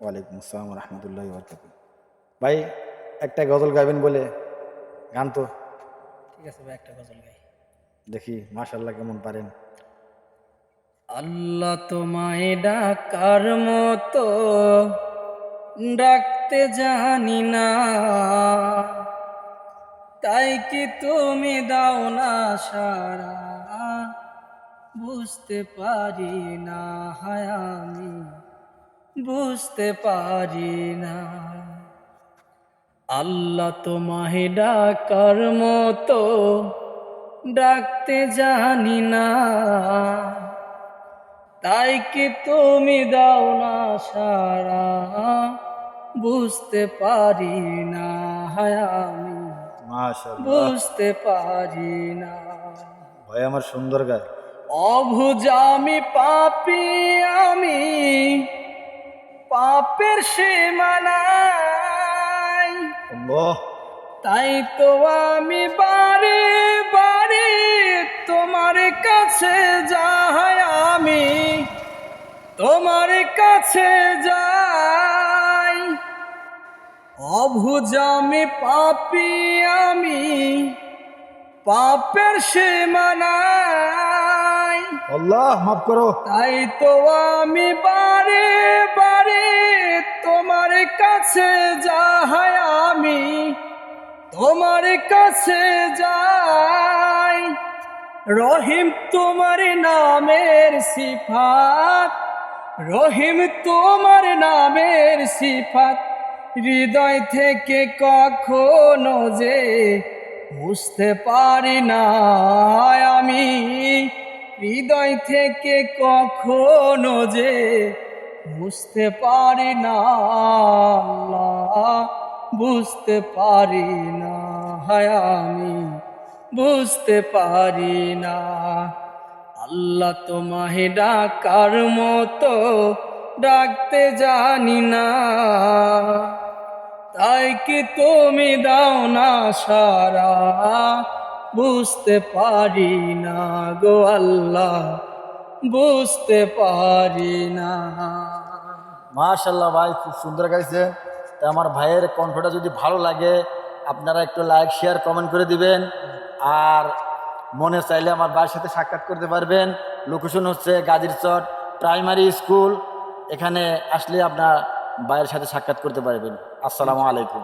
ওয়ালাইকুম আসসালাম রহমতুল্লাহ ভাই একটা গজল গাইবেন বলে গান তো? ঠিক আছে ভাই একটা গজল গাই। দেখি মাশাল্লাহ কেমন পারেন। আল্লাহ তোমায় ডাকার মতো ডাকতে জানি না। তাই কি তুমি দাও না সারা? বুঝতে পারি না হায় আমি বুঝতে পারি না। আল্লাহ তোমায় ডাকার মতো ডাকতে জানি না। তাই কি তুমি দাও না সারা? বুঝতে পারি না হায় আমি বুঝতে পারি না। ভাই আমার সুন্দর গান। অভুজ আমি পাপি আমি পাপের আল্লাহ। তাই তো আমি বারে বারে তোমার কাছে যাই আমি তোমার কাছে যাই। অভুজ আমি পাপি আমি পাপের সীমানায় আল্লাহ, মাফ করো। তাই তো আমি বারে বারে তোমার কাছে যাই আমি, তোমার কাছে যাই। রহিম তোমার নামের সিফাত, রহিম তোমার নামের সিফাত। হৃদয় থেকে কখনো যে বুঝতে পারি না আমি। হৃদয় থেকে কখনো যে বুঝতে পারি না বুঝতে পারি না, হায় আমি বুঝতে পারি না। আল্লাহ তোমাহে ডাকার মতো ডাকতে জানি না, তাই কি তুমি দাও না সারা বুঝতে পারি না গো আল্লাহ, বুঝতে পারি না। মাশাল্লাহ ভাই, খুব সুন্দর গাইছে। তা আমার ভাইয়ের কণ্ঠটা যদি ভালো লাগে, আপনারা একটু লাইক শেয়ার কমেন্ট করে দিবেন। আর মনে চাইলে আমার ভাইয়ের সাথে সাক্ষাৎ করতে পারবেন। লোকেশন হচ্ছে গাজীর চট প্রাইমারি স্কুল এখানে আসলে আপনার ভাইয়ের সাথে সাক্ষাৎ করতে পারবেন। আসসালামু আলাইকুম।